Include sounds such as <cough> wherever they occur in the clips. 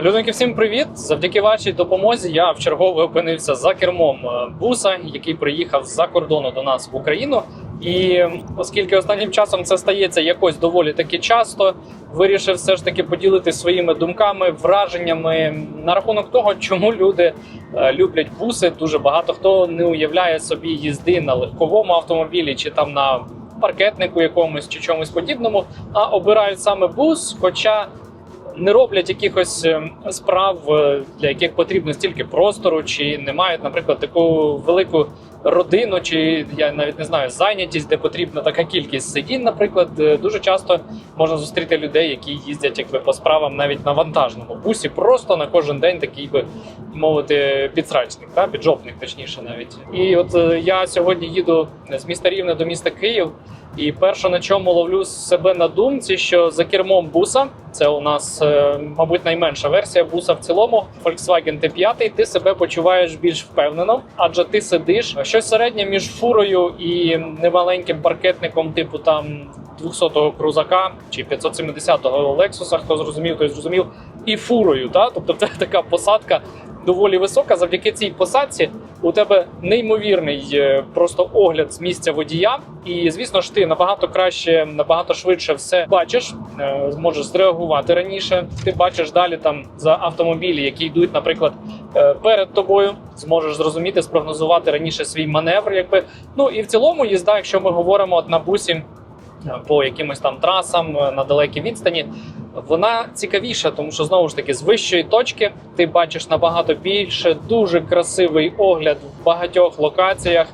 Людоньки, всім привіт! Завдяки вашій допомозі я вчергове опинився за кермом е, буса, який приїхав з-за кордону до нас в Україну. І оскільки останнім часом це стається якось доволі таки часто, вирішив все ж таки поділитися своїми думками, враженнями на рахунок того, чому люди е, люблять буси. Дуже багато хто не уявляє собі їзди на легковому автомобілі чи там на паркетнику якомусь чи чомусь подібному, а обирають саме бус. Хоча не роблять якихось е, справ, е, для яких потрібно стільки простору, чи не мають, наприклад, таку велику родину, чи я навіть не знаю, зайнятість, де потрібна така кількість сидінь. Наприклад, Е, дуже часто можна зустріти людей, які їздять якби по справам навіть на вантажному бусі, просто на кожен день такий би мовити підсрачник, та піджопник, точніше, навіть. І от е, я сьогодні їду з міста Рівне до міста Київ. І перше, на чому ловлю себе на думці, що за кермом буса, це у нас, е, мабуть, найменша версія буса в цілому, Volkswagen T5, ти себе почуваєш більш впевнено, адже ти сидиш. Щось середнє між фурою і немаленьким паркетником, типу там 200-го крузака чи 570-го Lexus, хто зрозумів, той зрозумів, і фурою. Та? Тобто це така посадка доволі висока. Завдяки цій посадці у тебе неймовірний е, просто огляд з місця водія. І звісно ж, ти набагато краще, набагато швидше все бачиш, е, зможеш зреагувати раніше. Ти бачиш далі там за автомобілі, які йдуть, наприклад, е, перед тобою. Зможеш зрозуміти, спрогнозувати раніше свій маневр. Якби ну і в цілому їзда, якщо ми говоримо от на бусі по якимось там трасам на далекій відстані. Вона цікавіша, тому що знову ж таки з вищої точки ти бачиш набагато більше, дуже красивий огляд в багатьох локаціях,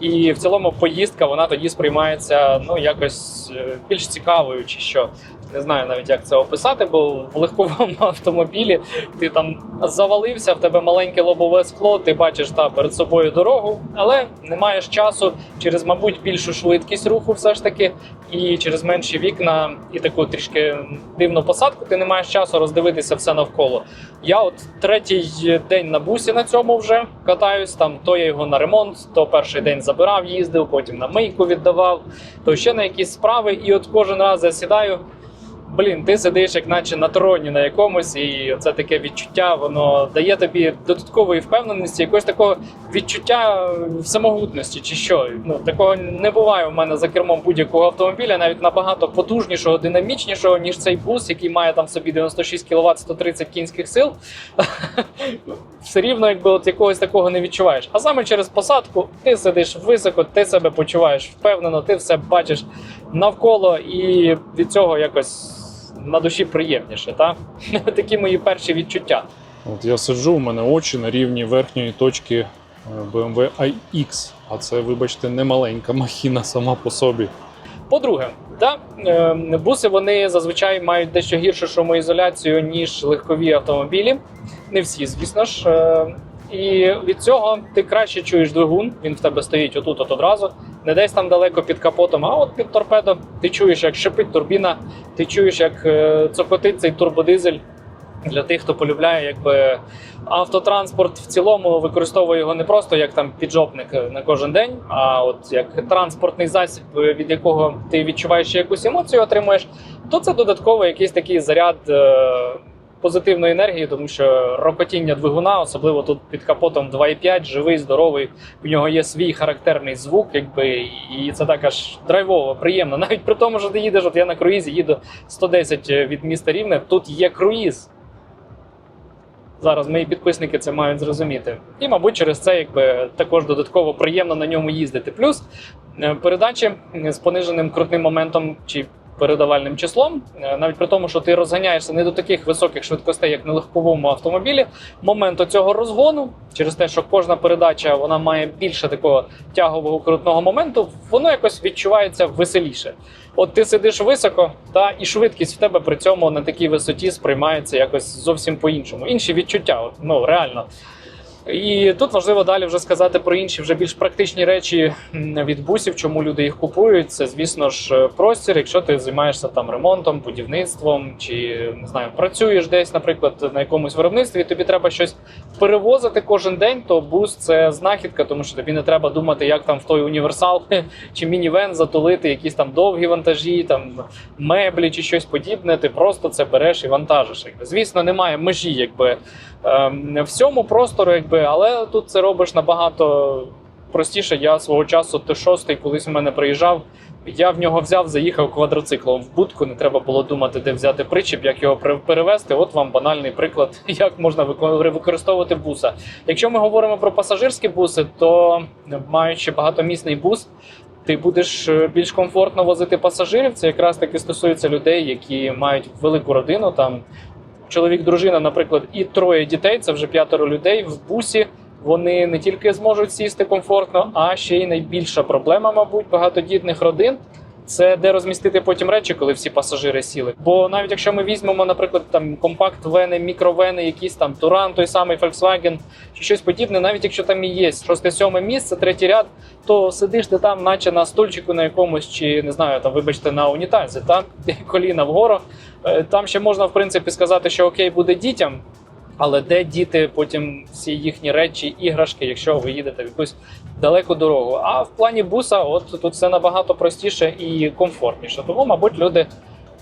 і в цілому поїздка вона тоді сприймається ну якось е, більш цікавою, чи що не знаю навіть як це описати, бо в легковому <laughs> автомобілі ти там завалився, в тебе маленьке лобове скло, ти бачиш та перед собою дорогу, але не маєш часу через, мабуть, більшу швидкість руху, все ж таки, і через менші вікна, і таку трішки дивну посадку, ти не маєш часу роздивитися все навколо. Я от третій день на бусі на цьому вже катаюсь. Там то я його на ремонт, то перший день забирав, їздив, потім на мийку віддавав, то ще на якісь справи. І от кожен раз я сідаю. Блін, ти сидиш, як наче на троні на якомусь, і це таке відчуття, воно дає тобі додаткової впевненості, якогось такого відчуття самогутності, чи що. Ну такого не буває у мене за кермом будь-якого автомобіля, навіть набагато потужнішого, динамічнішого, ніж цей бус, який має там собі 96 кВт, 130 кінських сил. <laughs> Все рівно, якби от якогось такого не відчуваєш. А саме через посадку ти сидиш високо, ти себе почуваєш впевнено, ти все бачиш навколо, і від цього якось на душі приємніше. Та? <laughs> Такі мої перші відчуття. От я сиджу, у мене очі на рівні верхньої точки е, BMW iX, а це, вибачте, не маленька <laughs> махіна сама по собі. По-друге, да, е, буси вони зазвичай мають дещо гіршу шумоізоляцію, ніж легкові автомобілі. Не всі, звісно ж. Е, І від цього ти краще чуєш двигун, він в тебе стоїть отут от одразу, не десь там далеко під капотом, а от під торпедо. Ти чуєш, як шипить турбіна, ти чуєш, як е, цокотить цей турбодизель. Для тих, хто полюбляє, якби автотранспорт в цілому використовує його не просто як там піджопник на кожен день, а от як транспортний засіб, від якого ти відчуваєш якусь емоцію, отримуєш, то це додатково якийсь такий заряд е, позитивної енергії, тому що рокотіння двигуна, особливо тут під капотом 2,5, живий, здоровий. В нього є свій характерний звук, якби і це так аж драйвово, приємно. <laughs> Навіть при тому, що ти їдеш, от я на круїзі їду 110 від міста Рівне, тут є круїз. Зараз мої підписники це мають зрозуміти. І, мабуть, через це якби також додатково приємно на ньому їздити. Плюс е, передачі з пониженим крутним моментом чи передавальним числом, е, навіть при тому, що ти розганяєшся не до таких високих швидкостей, як на легковому автомобілі. Момент цього розгону, через те, що кожна передача вона має більше такого тягового крутного моменту, воно якось відчувається веселіше. От ти сидиш високо, та і швидкість в тебе при цьому на такій висоті сприймається якось зовсім по-іншому. Інші відчуття, от, ну реально. І тут важливо далі вже сказати про інші вже більш практичні речі від бусів, чому люди їх купують. Це, звісно ж, простір. Якщо ти займаєшся там ремонтом, будівництвом чи не знаю, працюєш десь, наприклад, на якомусь виробництві, тобі треба щось перевозити кожен день, то бус це знахідка, тому що тобі не треба думати, як там в той універсал <laughs> чи мінівен затулити якісь там довгі вантажі, там меблі чи щось подібне. Ти просто це береш і вантажиш. Якби. Звісно, немає межі, якби ем, всьому простору, якби, але тут це робиш набагато простіше. Я свого часу Т6 колись у мене приїжджав. Я в нього взяв, заїхав квадроциклом в будку. Не треба було думати, де взяти причіп, як його перевезти. От вам банальний приклад, <laughs> як можна використовувати буса. Якщо ми говоримо про пасажирські буси, то маючи багатомісний бус, ти будеш е, більш комфортно возити пасажирів. Це якраз таки стосується людей, які мають велику родину. Там чоловік, дружина, наприклад, і троє дітей. Це вже п'ятеро людей в бусі. Вони не тільки зможуть сісти комфортно, а ще й найбільша проблема, мабуть, багатодітних родин. Це де розмістити потім речі, коли всі пасажири сіли. Бо навіть якщо ми візьмемо, наприклад, там компакт-вени, мікровени, якісь там Туран, той самий Volkswagen чи щось подібне, навіть якщо там і є шосте сьоме місце, третій ряд, то сидиш ти там, наче на стульчику на якомусь, чи не знаю, там, вибачте, на унітазі, так <laughs> коліна вгору. Е, Там ще можна в принципі сказати, що окей, буде дітям. Але де діти потім всі їхні речі, іграшки, якщо ви їдете в якусь далеку дорогу? А в плані буса, от тут все набагато простіше і комфортніше. Тому, мабуть, люди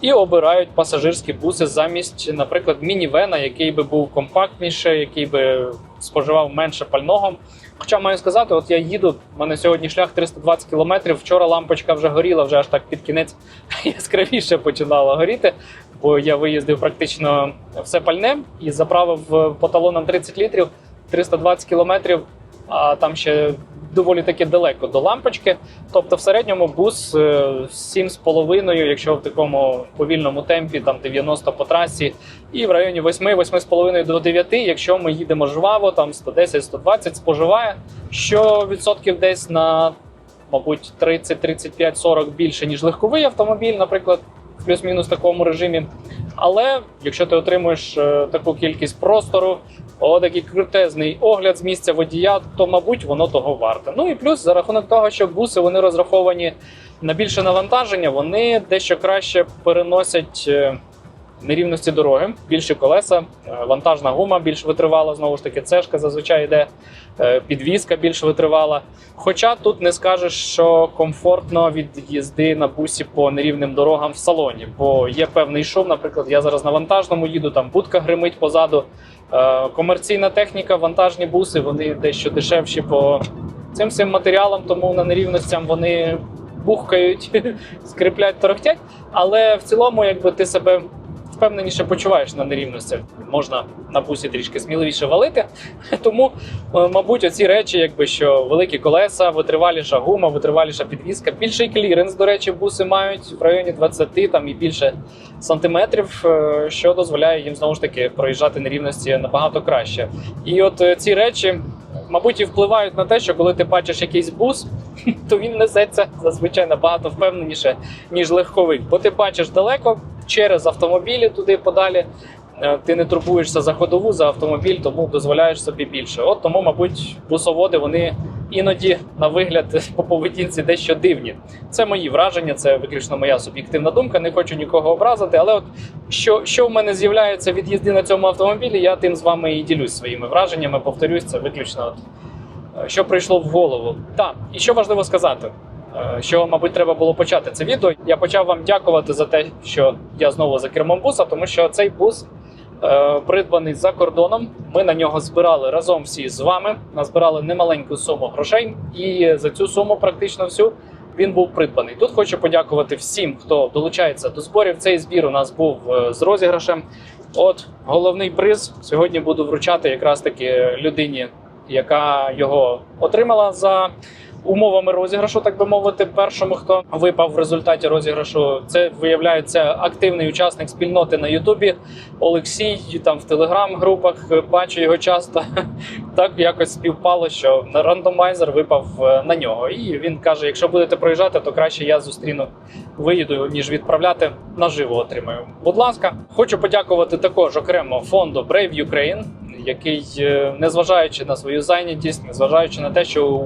і обирають пасажирські буси замість, наприклад, мінівена, який би був компактніше, який би споживав менше пального. Хоча маю сказати, от я їду, в мене сьогодні шлях 320 кілометрів. Вчора лампочка вже горіла, вже аж так під кінець <laughs> яскравіше починала горіти, бо я виїздив практично все пальне і заправив е, по талонам 30 літрів, 320 кілометрів, а там ще доволі таки далеко до лампочки. Тобто, в середньому бус е, 7,5, якщо в такому повільному темпі, там 90 по трасі, і в районі 8, 8,5 до 9, якщо ми їдемо жваво, там 110-120 споживає, що відсотків десь на, мабуть, 30, 35, 40 більше, ніж легковий автомобіль, наприклад, в плюс-мінус такому режимі. Але якщо ти отримуєш е, таку кількість простору, отакий такий крутезний огляд з місця водія, то мабуть воно того варте. Ну і плюс за рахунок того, що буси вони розраховані на більше навантаження, вони дещо краще переносять. Нерівності дороги, більші колеса, е, вантажна гума більш витривала. Знову ж таки, цешка зазвичай йде, е, підвізка більш витривала. Хоча тут не скажеш, що комфортно від їзди на бусі по нерівним дорогам в салоні, бо є певний шум. Наприклад, я зараз на вантажному їду, там будка гримить позаду. Е, Комерційна техніка, вантажні буси, вони дещо дешевші по цим всім матеріалам, тому на нерівностям вони бухкають, <laughs> скриплять, торохтять. Але в цілому, якби ти себе впевненіше почуваєш на нерівностях. Можна на бусі трішки сміливіше валити. <laughs> Тому, е, мабуть, оці речі, якби що великі колеса, витриваліша гума, витриваліша підвізка, більший кліренс, до речі, буси мають в районі 20 там і більше сантиметрів, е, що дозволяє їм знову ж таки проїжджати нерівності набагато краще. І от е, ці речі. Мабуть, і впливають на те, що коли ти бачиш якийсь бус, <laughs> то він несеться зазвичай набагато впевненіше, ніж легковий. Бо ти бачиш далеко через автомобілі туди подалі. Е, Ти не турбуєшся за ходову, за автомобіль, тому дозволяєш собі більше. От тому, мабуть, бусоводи вони іноді на вигляд <laughs> по поведінці дещо дивні. Це мої враження, це виключно моя суб'єктивна думка. Не хочу нікого образити. Але от що, що в мене з'являється від їзди на цьому автомобілі, я тим з вами і ділюсь своїми враженнями. Повторюсь, це виключно от, е, що прийшло в голову. Так, і що важливо сказати. Е, Що, мабуть, треба було почати це відео. Я почав вам дякувати за те, що я знову за кермом буса, тому що цей бус е, придбаний за кордоном. Ми на нього збирали разом всі з вами. Назбирали немаленьку суму грошей, і за цю суму практично всю він був придбаний. Тут хочу подякувати всім, хто долучається до зборів. Цей збір у нас був е, з розіграшем. От головний приз сьогодні буду вручати якраз таки людині, яка його отримала за умовами розіграшу, так би мовити, першому, хто випав в результаті розіграшу. Це виявляється активний учасник спільноти на Ютубі. Олексій там в телеграм-групах бачу його часто. <laughs> Так якось співпало, що рандомайзер випав е, на нього. І він каже: якщо будете проїжджати, то краще я зустріну виїду, ніж відправляти наживо отримаю. Будь ласка, хочу подякувати також окремо фонду Brave Ukraine, який, е, незважаючи на свою зайнятість, незважаючи на те, що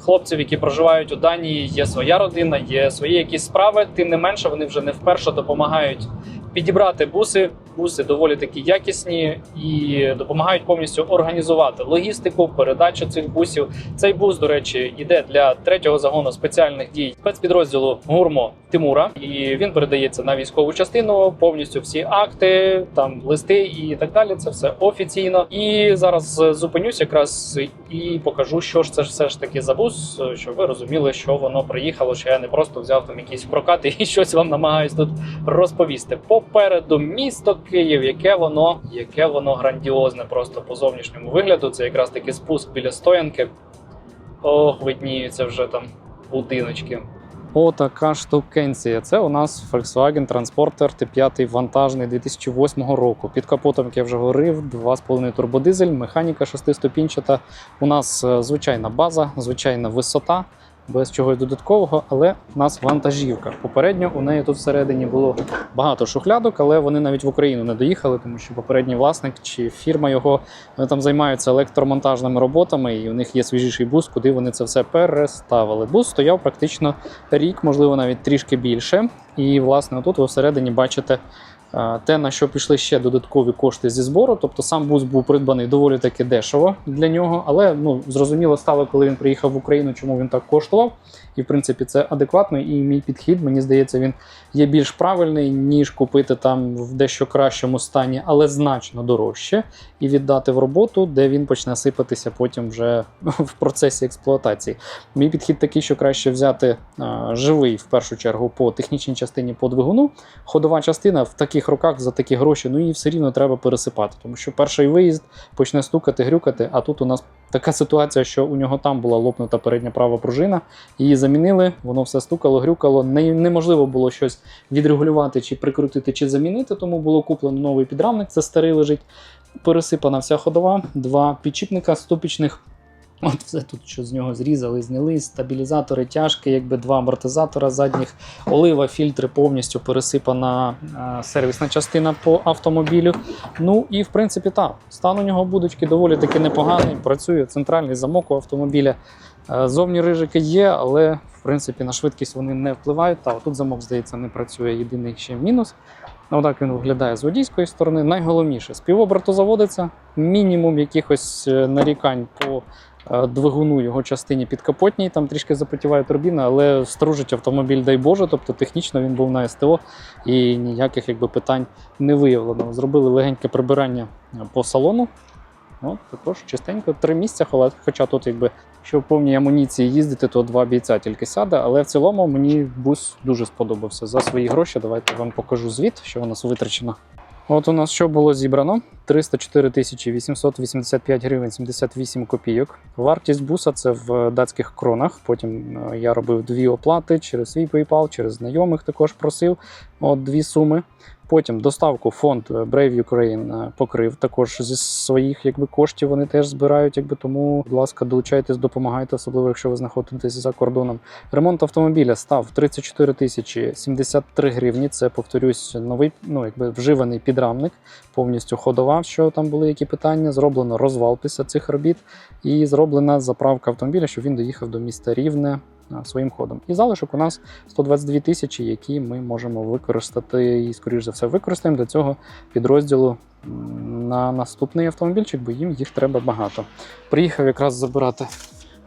хлопців, які проживають у Данії, є своя родина, є свої якісь справи, тим не менше вони вже не вперше допомагають підібрати буси. Буси доволі такі якісні і допомагають повністю організувати логістику, передачу цих бусів. Цей бус, до речі, іде для третього загону спеціальних дій спецпідрозділу Гурмо Тимура, і він передається на військову частину. Повністю всі акти, там листи і так далі. Це все офіційно. І зараз зупинюсь якраз і покажу, що ж це ж все ж таки за бус, щоб ви розуміли, що воно приїхало. Що я не просто взяв там якісь прокати і <laughs> щось вам намагаюсь тут розповісти. Попереду місто Київ, яке воно, яке воно грандіозне, просто по зовнішньому вигляду. Це якраз таки спуск біля стоянки. Ох, видніються вже там будиночки. Отака штукенція. Це у нас Volkswagen Transporter T5 вантажний 2008 року. Під капотом, як я вже говорив, 2,5 турбодизель, механіка шестиступінчата. У нас е, звичайна база, звичайна висота, без чогось додаткового, але у нас вантажівка. Попередньо у неї тут всередині було багато шухлядок, але вони навіть в Україну не доїхали, тому що попередній власник чи фірма його вони там займаються електромонтажними роботами, і у них є свіжіший бус, куди вони це все переставили. Бус стояв практично рік, можливо, навіть трішки більше. І, власне, тут ви всередині бачите те, на що пішли ще додаткові кошти зі збору. Тобто сам бус був придбаний доволі таки дешево для нього, але ну зрозуміло стало, коли він приїхав в Україну, чому він так коштував. І в принципі це адекватно. І мій підхід, мені здається, він є більш правильний, ніж купити там в дещо кращому стані, але значно дорожче, і віддати в роботу, де він почне сипатися потім вже <laughs> в процесі експлуатації. Мій підхід такий, що краще взяти а, живий в першу чергу по технічній частині по двигуну. Ходова частина в таких руках за такі гроші, ну її все рівно треба пересипати, тому що перший виїзд почне стукати, грюкати. А тут у нас така ситуація, що у нього там була лопнута передня права пружина, її замінили, воно все стукало, грюкало. Не, неможливо було щось відрегулювати, чи прикрутити, чи замінити, тому було куплено новий підрамник, це старий лежить. Пересипана вся ходова, два підчіпника ступічних. От все тут, що з нього зрізали, зняли, стабілізатори тяжкі, якби два амортизатора задніх, олива, фільтри повністю пересипана е, сервісна частина по автомобілю. Ну і в принципі так, стан у нього будочки доволі таки непоганий. Працює центральний замок у автомобіля. Е, Зовні рижики є, але в принципі на швидкість вони не впливають. Та тут замок, здається, не працює. Єдиний ще мінус. Ну, Отак він виглядає з водійської сторони. Найголовніше, з півоберту заводиться, мінімум якихось е, нарікань по двигуну його частині підкапотній, там трішки запотіває турбіна, але стружить автомобіль, дай Боже, тобто технічно він був на СТО і ніяких якби, питань не виявлено. Зробили легеньке прибирання е, по салону. От, також чистенько, три місця, хоча тут, якби, якщо в повній амуніції їздити, то два бійця тільки сяде. Але в цілому мені бус дуже сподобався. За свої гроші давайте вам покажу звіт, що у нас витрачено. От у нас що було зібрано: 304 тисячі 885 гривень 78 копійок. Вартість буса це в датських кронах. Потім е, я робив дві оплати через свій PayPal, через знайомих також просив от дві суми. Потім доставку фонд е, Brave Ukraine е, покрив також зі своїх якби, коштів. Вони теж збирають. Якби, тому, будь ласка, долучайтесь, допомагайте, особливо якщо ви знаходитесь за кордоном. Ремонт автомобіля став 34 тисячі 73 гривні. Це повторюсь, новий ну якби вживаний підрамник, повністю ходова. Що там були які питання? Зроблено розвал після цих робіт, і зроблена заправка автомобіля, щоб він доїхав до міста Рівне своїм ходом. І залишок у нас 122 тисячі, які ми можемо використати і, скоріш за все, використаємо для цього підрозділу на наступний автомобільчик, бо їм їх треба багато. Приїхав якраз забирати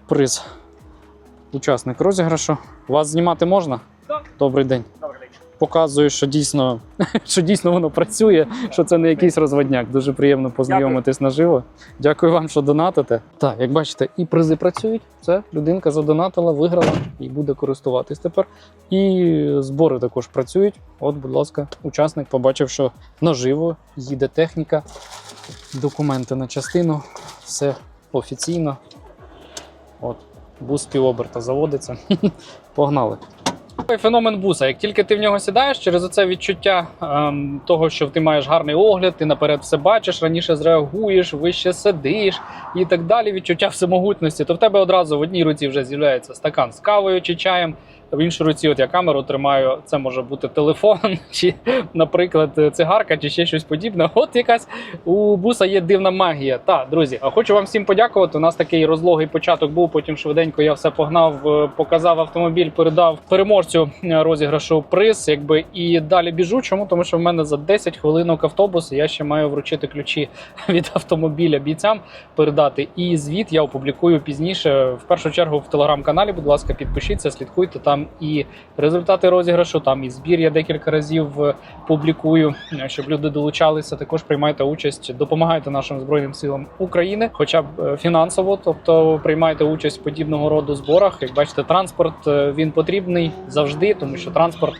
приз. Учасник розіграшу. Вас знімати можна? Так. Добрий день. Показую, що дійсно, <laughs> що дійсно воно працює, що це не якийсь розводняк. Дуже приємно познайомитись наживо. Дякую вам, що донатите. Так, як бачите, і призи працюють. Це людинка задонатила, виграла і буде користуватись тепер. І збори також працюють. От, будь ласка, учасник побачив, що наживо їде техніка, документи на частину, все офіційно. От, бус півоберта заводиться. <laughs> Погнали. Феномен буса. Як тільки ти в нього сідаєш, через оце відчуття ем, того, що ти маєш гарний огляд, ти наперед все бачиш, раніше зреагуєш, вище сидиш і так далі. Відчуття всемогутності, то в тебе одразу в одній руці вже з'являється стакан з кавою чи чаєм. В іншій руці, от я камеру тримаю, це може бути телефон, <laughs> чи, наприклад, цигарка, чи ще щось подібне. От якась у буса є дивна магія. Та, друзі, хочу вам всім подякувати. У нас такий розлогий початок був. Потім швиденько я все погнав, е, показав автомобіль, передав переможцю е, розіграшу приз. Якби і далі біжу. Чому? Тому що в мене за 10 хвилинок автобус. Я ще маю вручити ключі <laughs> від автомобіля бійцям передати. І звіт я опублікую пізніше. В першу чергу в телеграм-каналі. Будь ласка, підпишіться, слідкуйте там і результати розіграшу. Там і збір я декілька разів е, публікую, е, щоб люди долучалися. Також приймайте участь, допомагайте нашим збройним силам України, хоча б е, фінансово, тобто приймайте участь в подібного роду зборах. Як бачите, транспорт він потрібний завжди, тому що транспорт.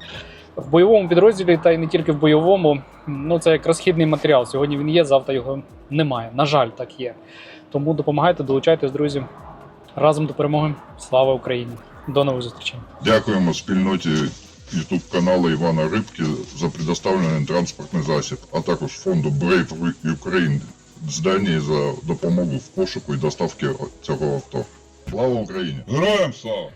В бойовому підрозділі, та й не тільки в бойовому, ну це як розхідний матеріал. Сьогодні він є, завтра його немає. На жаль, так є. Тому допомагайте, долучайтесь, друзі. Разом до перемоги. Слава Україні! До нових зустрічей! Дякуємо спільноті YouTube каналу Івана Рибки за предоставлений транспортний засіб, а також фонду Brave Ukraine з Данії за допомогу в пошуку і доставці цього авто. Слава Україні! Героям слава!